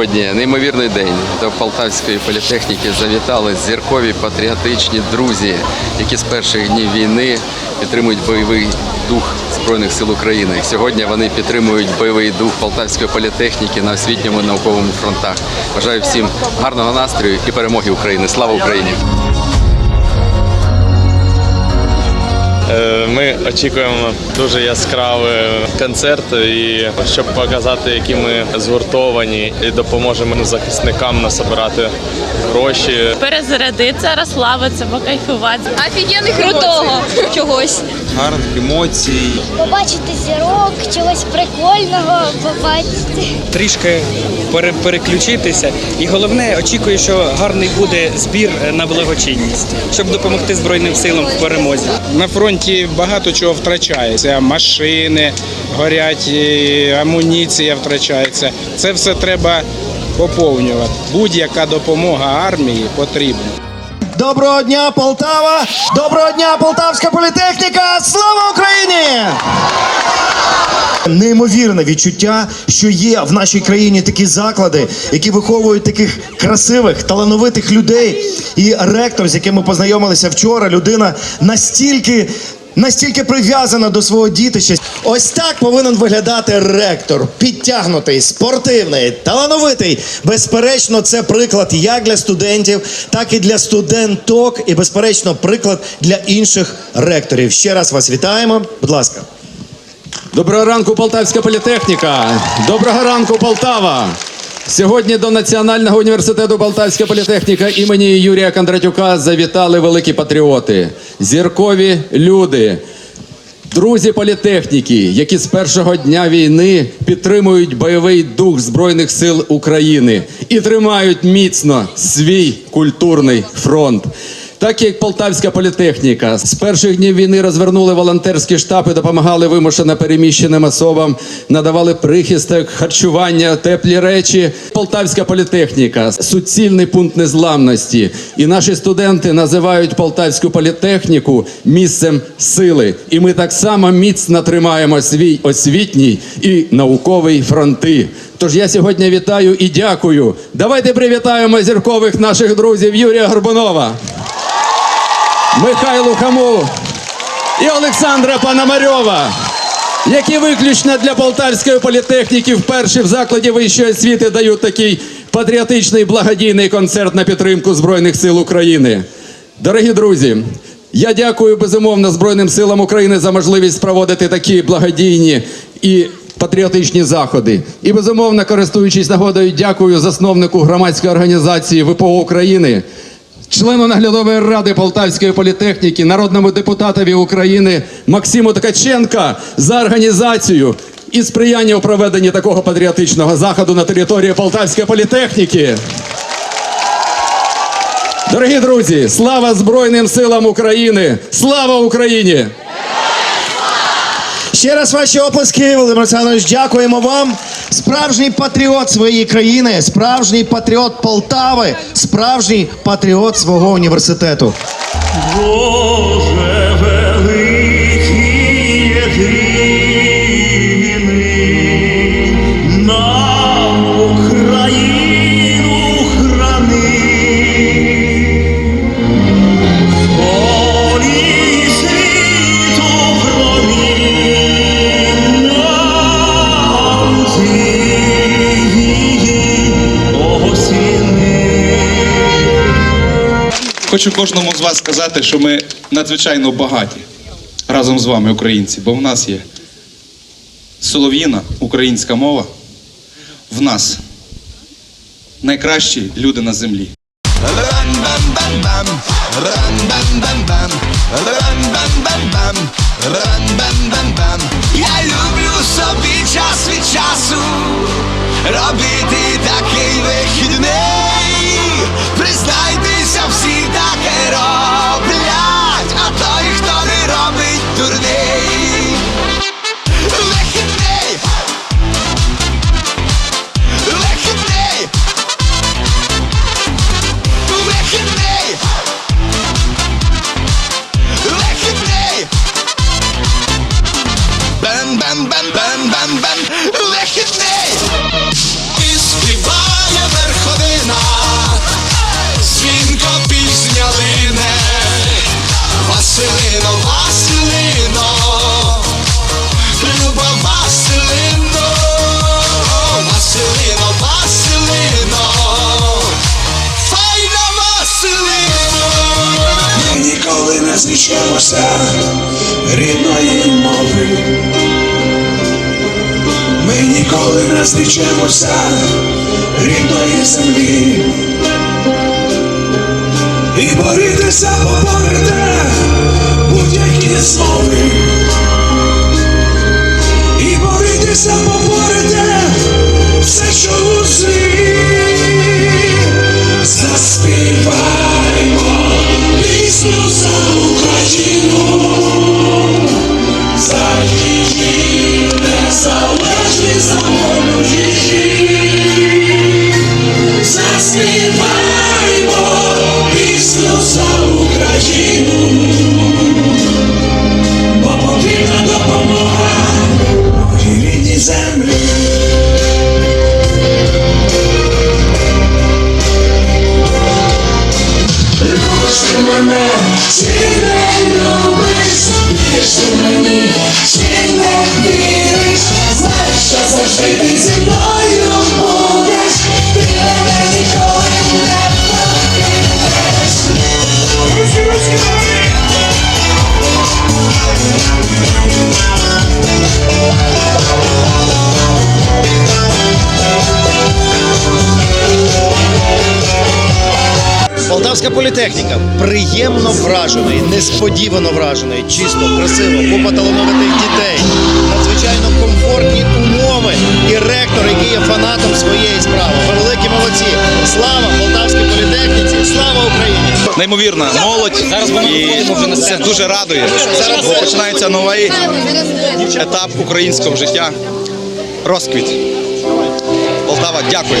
Сьогодні неймовірний день. До Полтавської політехніки завітали зіркові патріотичні друзі, які з перших днів війни підтримують бойовий дух Збройних сил України. Сьогодні вони підтримують бойовий дух Полтавської політехніки на освітньому науковому фронтах. Бажаю всім гарного настрою і перемоги України. Слава Україні! Ми очікуємо дуже яскравий концерт, і щоб показати, які ми згуртовані і допоможемо захисникам насобирати гроші. перезарядитися, розслабитися, покайфувати. Офігенних крутого чогось. Гарних емоцій. побачити зірок, чогось прикольного побачити. трішки пере- переключитися. І головне, очікую, що гарний буде збір е, на благочинність, щоб допомогти Збройним силам в перемозі. На фронті багато чого втрачається. Машини горять, амуніція втрачається. Це все треба поповнювати. Будь-яка допомога армії потрібна. Доброго дня, Полтава! Доброго дня, Полтавська політехніка! Слава Україні! Неймовірне відчуття, що є в нашій країні такі заклади, які виховують таких красивих, талановитих людей. І ректор, з яким ми познайомилися вчора, людина настільки. Настільки прив'язана до свого дітища. Ось так повинен виглядати ректор. Підтягнутий, спортивний, талановитий. Безперечно, це приклад як для студентів, так і для студенток, і безперечно, приклад для інших ректорів. Ще раз вас вітаємо. Будь ласка. Доброго ранку, Полтавська політехніка! Доброго ранку, Полтава! Сьогодні до Національного університету Полтавська політехніка імені Юрія Кондратюка завітали великі патріоти, зіркові люди, друзі політехніки, які з першого дня війни підтримують бойовий дух Збройних сил України і тримають міцно свій культурний фронт. Так як Полтавська політехніка з перших днів війни розвернули волонтерські штаби, допомагали вимушено переміщеним особам, надавали прихисток, харчування, теплі речі. Полтавська політехніка суцільний пункт незламності. І наші студенти називають Полтавську політехніку місцем сили. І ми так само міцно тримаємо свій освітній і науковий фронти. Тож я сьогодні вітаю і дякую. Давайте привітаємо зіркових наших друзів Юрія Горбунова. Михайлу Хаму і Олександра Пономарьова, які виключно для полтавської політехніки вперше в закладі вищої освіти дають такий патріотичний благодійний концерт на підтримку Збройних сил України. Дорогі друзі, я дякую безумовно Збройним силам України за можливість проводити такі благодійні і патріотичні заходи. І безумовно, користуючись нагодою, дякую засновнику громадської організації ВПО України члену наглядової ради Полтавської політехніки, народному депутатові України Максиму Ткаченка за організацію і сприяння у проведенні такого патріотичного заходу на території Полтавської політехніки. Дорогі друзі, слава Збройним силам України! Слава Україні! Ще раз ваші оплески, Володимир Олександрович, дякуємо вам. Справжній патріот своєї країни, справжній патріот Полтави, справжній патріот свого університету. Хочу кожному з вас сказати, що ми надзвичайно багаті разом з вами, українці, бо в нас є солов'їна, українська мова, в нас найкращі люди на землі. Я люблю собі час від часу робити такий вихідний. Признайтеся, всі таке роблять, зрічемося рідної мови. Ми ніколи не зрічемося рідної землі. І борітеся поборете будь-які змови. І борітеся поборете Полтавська політехніка приємно вражений, несподівано вражений, чисто, красиво, купа талановитих дітей, надзвичайно комфортні умови і ректор, який є фанатом своєї справи. Ви великі молодці. Слава Полтавській політехніці! Слава Україні! Неймовірна молодь. І це дуже радує. Бо починається новий етап українського життя. Розквіт. Полтава, дякую.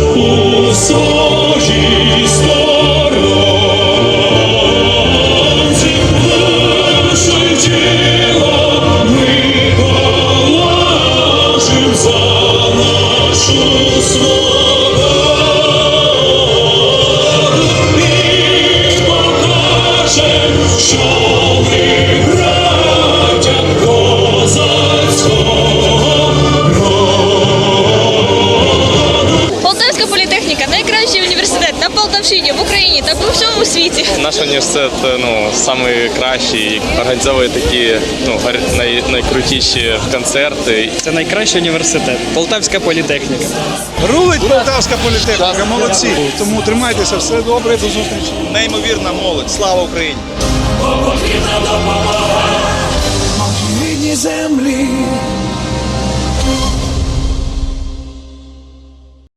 університет ну найкращий, організовує такі ну най, найкрутіші концерти. Це найкращий університет. Полтавська політехніка. Рулить Полтавська політехніка, молодці. Тому тримайтеся, все добре, до зустрічі. Неймовірна молодь. Слава Україні! землі.